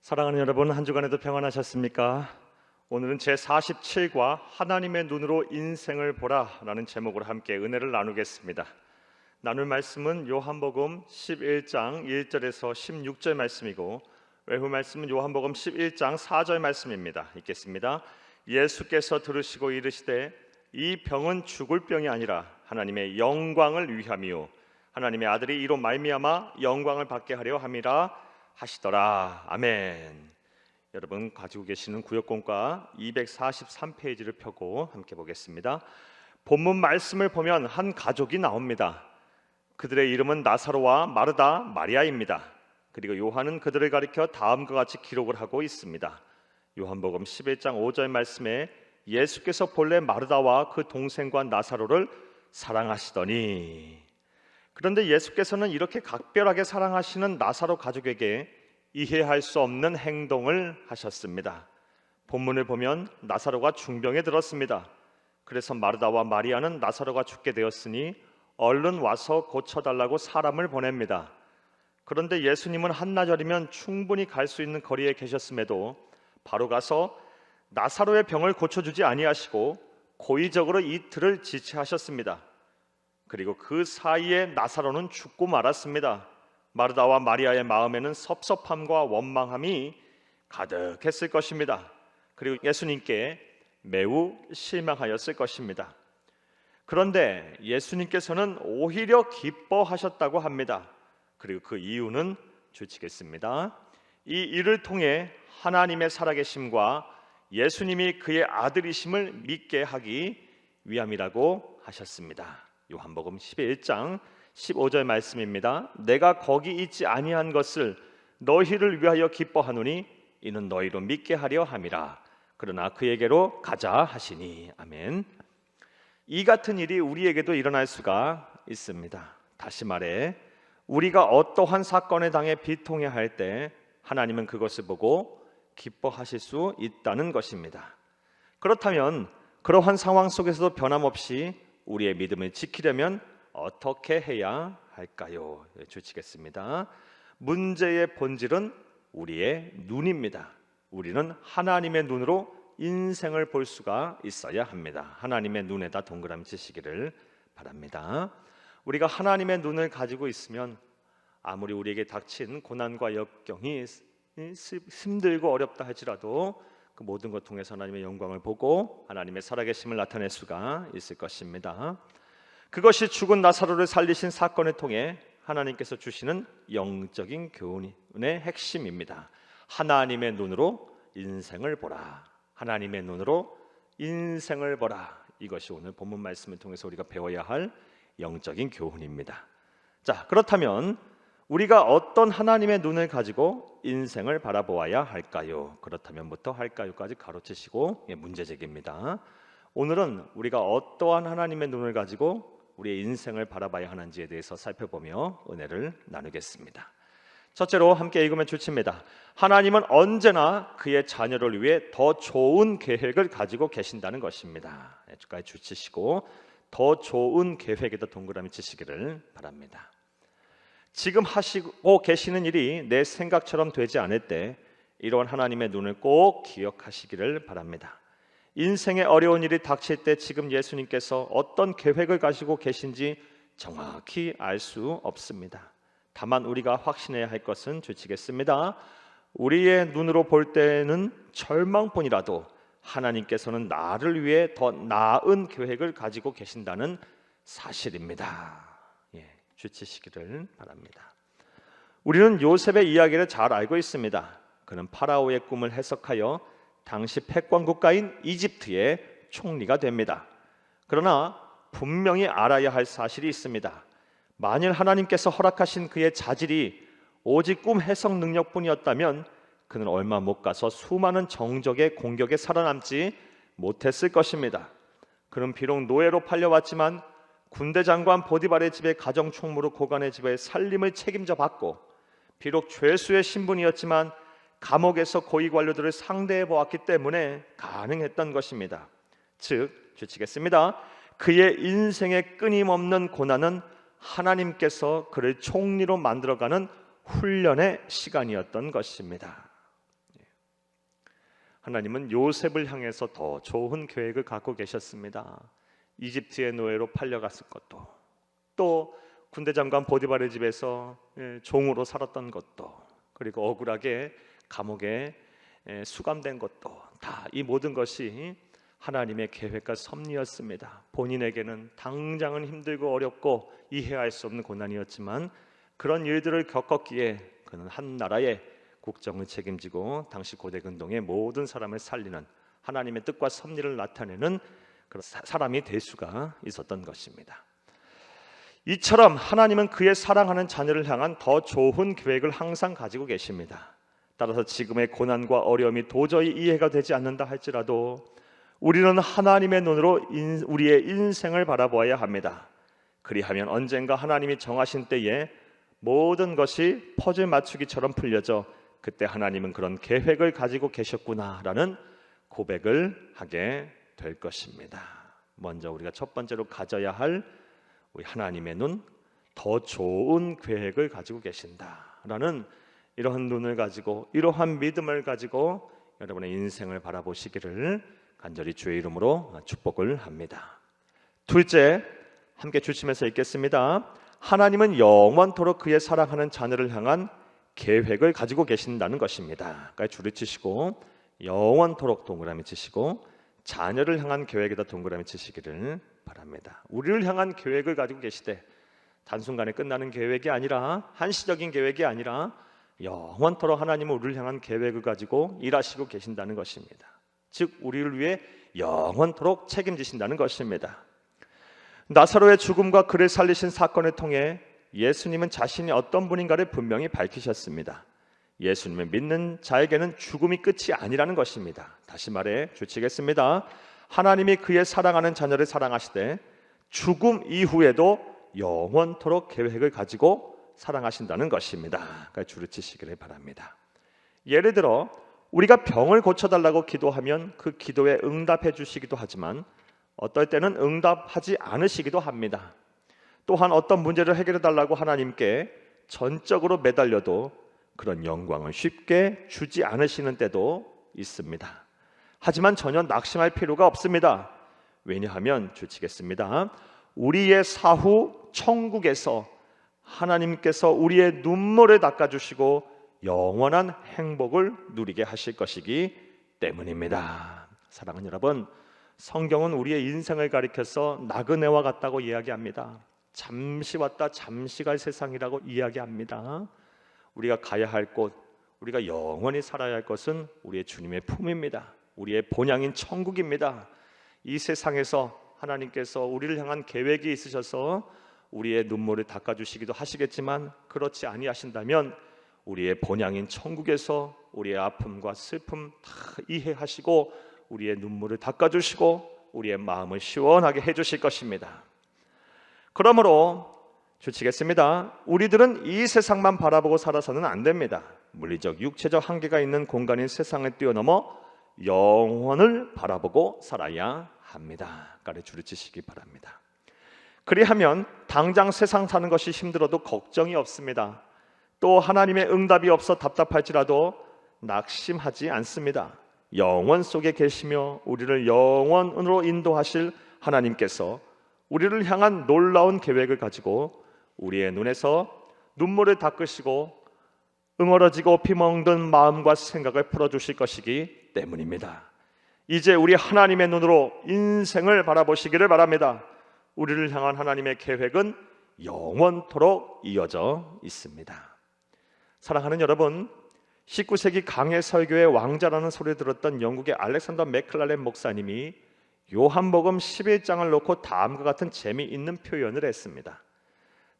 사랑하는 여러분 한 주간에도 평안하셨습니까? 오늘은 제 47과 하나님의 눈으로 인생을 보라라는 제목으로 함께 은혜를 나누겠습니다. 나눌 말씀은 요한복음 11장 1절에서 16절 말씀이고 외부 말씀은 요한복음 11장 4절 말씀입니다. 읽겠습니다. 예수께서 들으시고 이르시되 이 병은 죽을 병이 아니라 하나님의 영광을 위함이요 하나님의 아들이 이로 말미암아 영광을 받게 하려 함이라 하시더라. 아멘. 여러분 가지고 계시는 구역공과 243페이지를 펴고 함께 보겠습니다. 본문 말씀을 보면 한 가족이 나옵니다. 그들의 이름은 나사로와 마르다, 마리아입니다. 그리고 요한은 그들을 가리켜 다음과 같이 기록을 하고 있습니다. 요한복음 11장 5절 말씀에 예수께서 본래 마르다와 그 동생과 나사로를 사랑하시더니 그런데 예수께서는 이렇게 각별하게 사랑하시는 나사로 가족에게 이해할 수 없는 행동을 하셨습니다. 본문을 보면 나사로가 중병에 들었습니다. 그래서 마르다와 마리아는 나사로가 죽게 되었으니 얼른 와서 고쳐달라고 사람을 보냅니다. 그런데 예수님은 한나절이면 충분히 갈 수 있는 거리에 계셨음에도 바로 가서 나사로의 병을 고쳐주지 아니하시고 고의적으로 이틀을 지체하셨습니다. 그리고 그 사이에 나사로는 죽고 말았습니다. 마르다와 마리아의 마음에는 섭섭함과 원망함이 가득했을 것입니다. 그리고 예수님께 매우 실망하였을 것입니다. 그런데 예수님께서는 오히려 기뻐하셨다고 합니다. 그리고 그 이유는 주치겠습니다. 이 일을 통해 하나님의 살아계심과 예수님이 그의 아들이심을 믿게 하기 위함이라고 하셨습니다. 요한복음 11장 15절 말씀입니다. 내가 거기 있지 아니한 것을 너희를 위하여 기뻐하노니 이는 너희로 믿게 하려 함이라. 그러나 그에게로 가자 하시니 아멘. 이 같은 일이 우리에게도 일어날 수가 있습니다. 다시 말해 우리가 어떠한 사건에 당해 비통해 할 때 하나님은 그것을 보고 기뻐하실 수 있다는 것입니다. 그렇다면 그러한 상황 속에서도 변함없이 우리의 믿음을 지키려면 어떻게 해야 할까요? 예, 주치겠습니다. 문제의 본질은 우리의 눈입니다. 우리는 하나님의 눈으로 인생을 볼 수가 있어야 합니다. 하나님의 눈에다 동그라미 치시기를 바랍니다. 우리가 하나님의 눈을 가지고 있으면 아무리 우리에게 닥친 고난과 역경이 힘들고 어렵다 할지라도 그 모든 것 통해서 하나님의 영광을 보고 하나님의 살아계심을 나타낼 수가 있을 것입니다. 그것이 죽은 나사로를 살리신 사건을 통해 하나님께서 주시는 영적인 교훈의 핵심입니다. 하나님의 눈으로 인생을 보라. 하나님의 눈으로 인생을 보라. 이것이 오늘 본문 말씀을 통해서 우리가 배워야 할 영적인 교훈입니다. 자, 그렇다면 우리가 어떤 하나님의 눈을 가지고 인생을 바라보아야 할까요? 그렇다면부터 할까요까지 가로치시고 예, 문제 제기입니다. 오늘은 우리가 어떠한 하나님의 눈을 가지고 우리의 인생을 바라봐야 하는지에 대해서 살펴보며 은혜를 나누겠습니다. 첫째로 함께 읽으면 좋습니다. 하나님은 언제나 그의 자녀를 위해 더 좋은 계획을 가지고 계신다는 것입니다. 주까지 주치시고 더 좋은 계획에다 동그라미 치시기를 바랍니다. 지금 하시고 계시는 일이 내 생각처럼 되지 않을 때 이러한 하나님의 눈을 꼭 기억하시기를 바랍니다. 인생의 어려운 일이 닥칠 때 지금 예수님께서 어떤 계획을 가지고 계신지 정확히 알 수 없습니다. 다만 우리가 확신해야 할 것은 주치겠습니다. 우리의 눈으로 볼 때는 절망뿐이라도 하나님께서는 나를 위해 더 나은 계획을 가지고 계신다는 사실입니다. 예, 주치시기를 바랍니다. 우리는 요셉의 이야기를 잘 알고 있습니다. 그는 파라오의 꿈을 해석하여 당시 패권 국가인 이집트의 총리가 됩니다. 그러나 분명히 알아야 할 사실이 있습니다. 만일 하나님께서 허락하신 그의 자질이 오직 꿈 해석 능력뿐이었다면 그는 얼마 못 가서 수많은 정적의 공격에 살아남지 못했을 것입니다. 그는 비록 노예로 팔려왔지만 군대 장관 보디발의 집에 가정 총무로 고관의 집에 살림을 책임져 받고 비록 죄수의 신분이었지만 감옥에서 고위 관료들을 상대해 보았기 때문에 가능했던 것입니다. 즉, 주치겠습니다. 그의 인생의 끊임없는 고난은 하나님께서 그를 총리로 만들어가는 훈련의 시간이었던 것입니다. 하나님은 요셉을 향해서 더 좋은 계획을 갖고 계셨습니다. 이집트의 노예로 팔려갔을 것도 또 군대 장관 보디발의 집에서 예, 종으로 살았던 것도 그리고 억울하게 감옥에 예, 수감된 것도 다 이 모든 것이 하나님의 계획과 섭리였습니다. 본인에게는 당장은 힘들고 어렵고 이해할 수 없는 고난이었지만 그런 일들을 겪었기에 그는 한 나라의 국정을 책임지고 당시 고대 근동의 모든 사람을 살리는 하나님의 뜻과 섭리를 나타내는 사람이 될 수가 있었던 것입니다. 이처럼 하나님은 그의 사랑하는 자녀를 향한 더 좋은 계획을 항상 가지고 계십니다. 따라서 지금의 고난과 어려움이 도저히 이해가 되지 않는다 할지라도 우리는 하나님의 눈으로 인- 우리의 인생을 바라보아야 합니다. 그리하면 언젠가 하나님이 정하신 때에 모든 것이 퍼즐 맞추기처럼 풀려져 그때 하나님은 그런 계획을 가지고 계셨구나라는 고백을 하게 될 것입니다. 먼저 우리가 첫 번째로 가져야 할 우리 하나님의 눈, 더 좋은 계획을 가지고 계신다라는 이러한 눈을 가지고 이러한 믿음을 가지고 여러분의 인생을 바라보시기를 간절히 주의 이름으로 축복을 합니다. 둘째, 함께 주시면서 읽겠습니다. 하나님은 영원토록 그의 사랑하는 자녀를 향한 계획을 가지고 계신다는 것입니다. 그러니까 줄을 치시고 영원토록 동그라미 치시고 자녀를 향한 계획에다 동그라미 치시기를 바랍니다. 우리를 향한 계획을 가지고 계시되 단순간에 끝나는 계획이 아니라 한시적인 계획이 아니라 영원토록 하나님은 우리를 향한 계획을 가지고 일하시고 계신다는 것입니다. 즉 우리를 위해 영원토록 책임지신다는 것입니다. 나사로의 죽음과 그를 살리신 사건을 통해 예수님은 자신이 어떤 분인가를 분명히 밝히셨습니다. 예수님을 믿는 자에게는 죽음이 끝이 아니라는 것입니다. 다시 말해 주치겠습니다. 하나님이 그의 사랑하는 자녀를 사랑하시되 죽음 이후에도 영원토록 계획을 가지고 사랑하신다는 것입니다. 그러니까 줄을 치시기를 바랍니다. 예를 들어 우리가 병을 고쳐달라고 기도하면 그 기도에 응답해 주시기도 하지만 어떨 때는 응답하지 않으시기도 합니다. 또한 어떤 문제를 해결해 달라고 하나님께 전적으로 매달려도 그런 영광을 쉽게 주지 않으시는 때도 있습니다. 하지만 전혀 낙심할 필요가 없습니다. 왜냐하면 주치겠습니다. 우리의 사후 천국에서 하나님께서 우리의 눈물을 닦아주시고 영원한 행복을 누리게 하실 것이기 때문입니다. 사랑하는 여러분, 성경은 우리의 인생을 가리켜서 나그네와 같다고 이야기합니다. 잠시 왔다 잠시 갈 세상이라고 이야기합니다. 우리가 가야 할 곳, 우리가 영원히 살아야 할 것은 우리의 주님의 품입니다. 우리의 본향인 천국입니다. 이 세상에서 하나님께서 우리를 향한 계획이 있으셔서 우리의 눈물을 닦아 주시기도 하시겠지만 그렇지 아니하신다면 우리의 본향인 천국에서 우리의 아픔과 슬픔 다 이해하시고 우리의 눈물을 닦아 주시고 우리의 마음을 시원하게 해 주실 것입니다. 그러므로 주치겠습니다. 우리들은 이 세상만 바라보고 살아서는 안 됩니다. 물리적, 육체적 한계가 있는 공간인 세상을 뛰어넘어 영혼을 바라보고 살아야 합니다. 가르쳐 주시기 바랍니다. 그리하면 당장 세상 사는 것이 힘들어도 걱정이 없습니다. 또 하나님의 응답이 없어 답답할지라도 낙심하지 않습니다. 영원 속에 계시며 우리를 영원으로 인도하실 하나님께서 우리를 향한 놀라운 계획을 가지고 우리의 눈에서 눈물을 닦으시고 응어러지고 피멍든 마음과 생각을 풀어주실 것이기 때문입니다. 이제 우리 하나님의 눈으로 인생을 바라보시기를 바랍니다. 우리를 향한 하나님의 계획은 영원토록 이어져 있습니다. 사랑하는 여러분, 19세기 강해 설교의 왕자라는 소리 들었던 영국의 알렉산더 맥클랄렌 목사님이 요한복음 11장을 놓고 다음과 같은 재미있는 표현을 했습니다.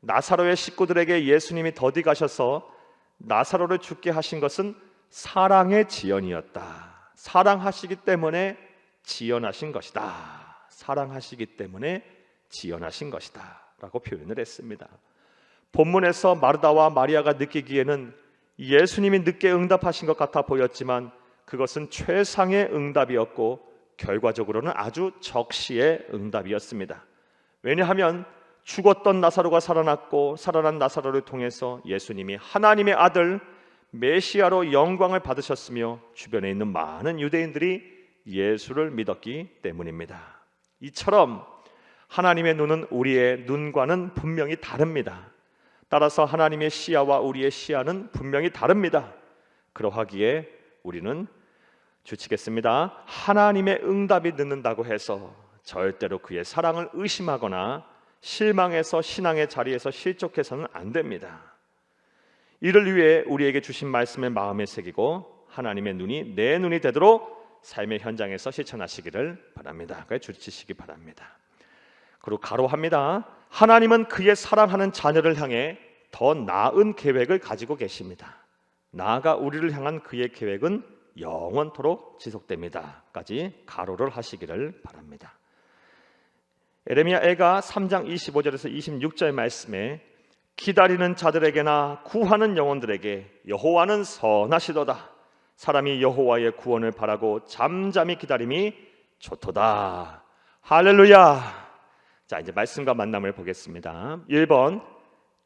나사로의 식구들에게 예수님이 더디 가셔서 나사로를 죽게 하신 것은 사랑의 지연이었다. 사랑하시기 때문에 지연하신 것이다. 사랑하시기 때문에 지연하신 것이다. 라고 표현을 했습니다. 본문에서 마르다와 마리아가 느끼기에는 예수님이 늦게 응답하신 것 같아 보였지만 그것은 최상의 응답이었고 결과적으로는 아주 적시의 응답이었습니다. 왜냐하면 죽었던 나사로가 살아났고 살아난 나사로를 통해서 예수님이 하나님의 아들 메시아로 영광을 받으셨으며 주변에 있는 많은 유대인들이 예수를 믿었기 때문입니다. 이처럼 하나님의 눈은 우리의 눈과는 분명히 다릅니다. 따라서 하나님의 시야와 우리의 시야는 분명히 다릅니다. 그러하기에 우리는 주치겠습니다. 하나님의 응답이 늦는다고 해서 절대로 그의 사랑을 의심하거나 실망해서 신앙의 자리에서 실족해서는 안 됩니다. 이를 위해 우리에게 주신 말씀을 마음에 새기고 하나님의 눈이 내 눈이 되도록 삶의 현장에서 실천하시기를 바랍니다. 그래 주치시기 바랍니다. 그리고 가로합니다. 하나님은 그의 사랑하는 자녀를 향해 더 나은 계획을 가지고 계십니다. 나아가 우리를 향한 그의 계획은 영원토록 지속됩니다.까지 가로를 하시기를 바랍니다. 에레미야 애가 3장 25절에서 26절 말씀에 기다리는 자들에게나 구하는 영혼들에게 여호와는 선하시도다. 사람이 여호와의 구원을 바라고 잠잠히 기다림이 좋도다. 할렐루야. 자, 이제 말씀과 만남을 보겠습니다. 1번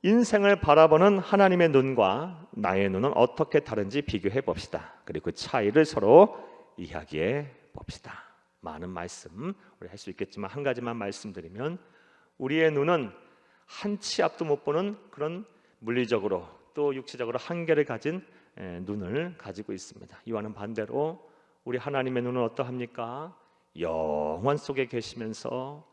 인생을 바라보는 하나님의 눈과 나의 눈은 어떻게 다른지 비교해 봅시다. 그리고 그 차이를 서로 이야기해 봅시다. 많은 말씀 우리 할 수 있겠지만 한 가지만 말씀드리면 우리의 눈은 한 치 앞도 못 보는 그런 물리적으로 또 육체적으로 한계를 가진 에, 눈을 가지고 있습니다. 이와는 반대로 우리 하나님의 눈은 어떠합니까? 영원 속에 계시면서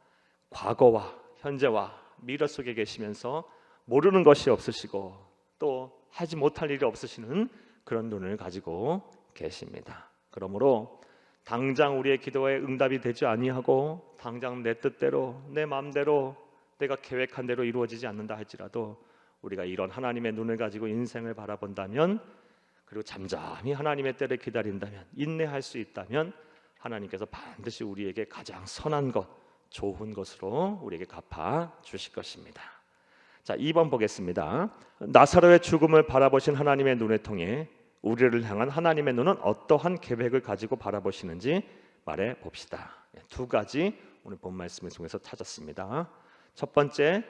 과거와 현재와 미래 속에 계시면서 모르는 것이 없으시고 또 하지 못할 일이 없으시는 그런 눈을 가지고 계십니다. 그러므로 당장 우리의 기도에 응답이 되지 아니하고 당장 내 뜻대로 내 마음대로 내가 계획한 대로 이루어지지 않는다 할지라도 우리가 이런 하나님의 눈을 가지고 인생을 바라본다면 그리고 잠잠히 하나님의 때를 기다린다면 인내할 수 있다면 하나님께서 반드시 우리에게 가장 선한 것, 좋은 것으로 우리에게 갚아 주실 것입니다. 자, 2번 보겠습니다. 나사로의 죽음을 바라보신 하나님의 눈을 통해 우리를 향한 하나님의 눈은 어떠한 계획을 가지고 바라보시는지 말해 봅시다. 네, 두 가지 오늘 본 말씀을 통해서 찾았습니다. 첫 번째,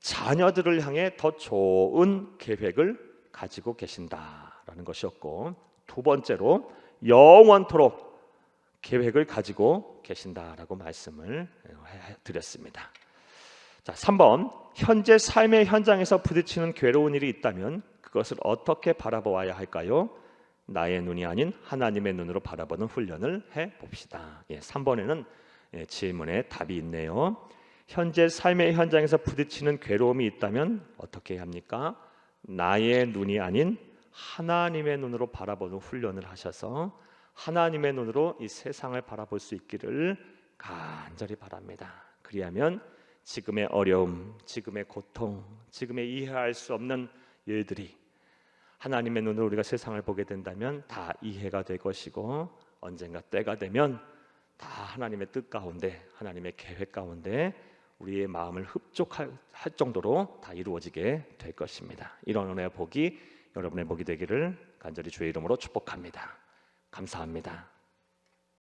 자녀들을 향해 더 좋은 계획을 가지고 계신다라는 것이었고, 두 번째로 영원토록 계획을 가지고 계신다라고 말씀을 드렸습니다. 자, 3번 현재 삶의 현장에서 부딪히는 괴로운 일이 있다면 그것을 어떻게 바라보아야 할까요? 나의 눈이 아닌 하나님의 눈으로 바라보는 훈련을 해 봅시다. 예, 3번에는 예, 질문에 답이 있네요. 현재 삶의 현장에서 부딪히는 괴로움이 있다면 어떻게 합니까? 나의 눈이 아닌 하나님의 눈으로 바라보는 훈련을 하셔서 하나님의 눈으로 이 세상을 바라볼 수 있기를 간절히 바랍니다. 그리하면 지금의 어려움, 지금의 고통, 지금의 이해할 수 없는 일들이 하나님의 눈으로 우리가 세상을 보게 된다면 다 이해가 될 것이고 언젠가 때가 되면 다 하나님의 뜻 가운데 하나님의 계획 가운데 우리의 마음을 흡족할 정도로 다 이루어지게 될 것입니다. 이런 은혜의 복이 여러분의 복이 되기를 간절히 주의 이름으로 축복합니다. 감사합니다.